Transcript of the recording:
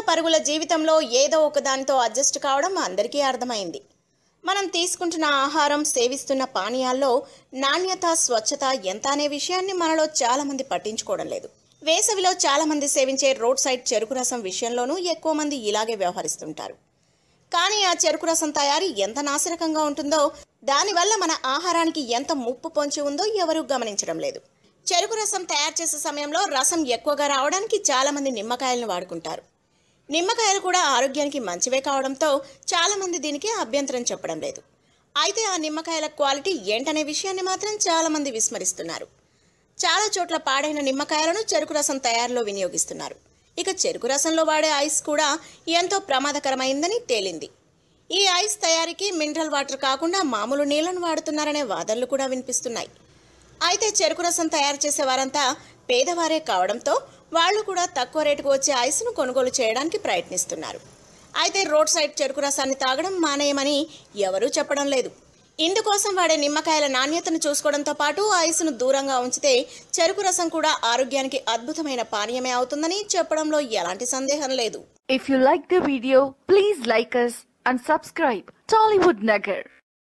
పరుగుల జీవితంలో ఏదో ఒకదానితో అడ్జస్ట్ కావడం అందరికీ అర్థమైంది. మనం తీసుకుంటున్న ఆహారం సేవిస్తున్న పానీయాల్లో నాణ్యత స్వచ్ఛత ఎంత అనే విషయాన్ని మనలో చాలామంది పట్టించుకోవడం లేదు. వేసవిలో చాలామంది సేవించే రోడ్ సైడ్ చెరుకు రసం విషయంలోనూ ఎక్కువ మంది ఇలాగే వ్యవహరిస్తుంటారు. కానీ ఆ చెరుకు రసం తయారీ ఎంత నాశనకంగా ఉంటుందో దానివల్ల మన ఆహారానికి ఎంత ముప్పు పొంచి ఉందో ఎవరూ గమనించడం లేదు. చెరుకు రసం తయారు చేసే సమయంలో రసం ఎక్కువగా రావడానికి చాలామంది నిమ్మకాయలను వాడుకుంటారు. నిమ్మకాయలు కూడా ఆరోగ్యానికి మంచివే కావడంతో చాలామంది దీనికి అభ్యంతరం చెప్పడం లేదు. అయితే ఆ నిమ్మకాయల క్వాలిటీ ఏంటనే విషయాన్ని మాత్రం చాలామంది విస్మరిస్తున్నారు. చాలా చోట్ల పాడైన నిమ్మకాయలను చెరుకు రసం తయారీలో వినియోగిస్తున్నారు. ఇక చెరుకు రసంలో వాడే ఐస్ కూడా ఎంతో ప్రమాదకరమైందని తేలింది. ఈ ఐస్ తయారీకి మినరల్ వాటర్ కాకుండా మామూలు నీళ్ళను వాడుతున్నారనే వాదనలు కూడా వినిపిస్తున్నాయి. అయితే చెరుకు రసం తయారు చేసే వారంతా పేదవారే కావడంతో వాళ్ళు కూడా తక్కువ రేటుకు వచ్చే ఐస్ను కొనుగోలు చేయడానికి ప్రయత్నిస్తున్నారు. అయితే రోడ్ సైడ్ చెరుకు రసాన్ని తాగడం మానేయమని ఎవరూ చెప్పడం లేదు. ఇందుకోసం వాడే నిమ్మకాయల నాణ్యతను చూసుకోవడంతో పాటు ఐస్ను దూరంగా ఉంచితే చెరుకు రసం కూడా ఆరోగ్యానికి అద్భుతమైన పానీయమే అవుతుందని చెప్పడంలో ఎలాంటి సందేహం లేదు. If you like the video please like us and subscribe Tollywood Nagar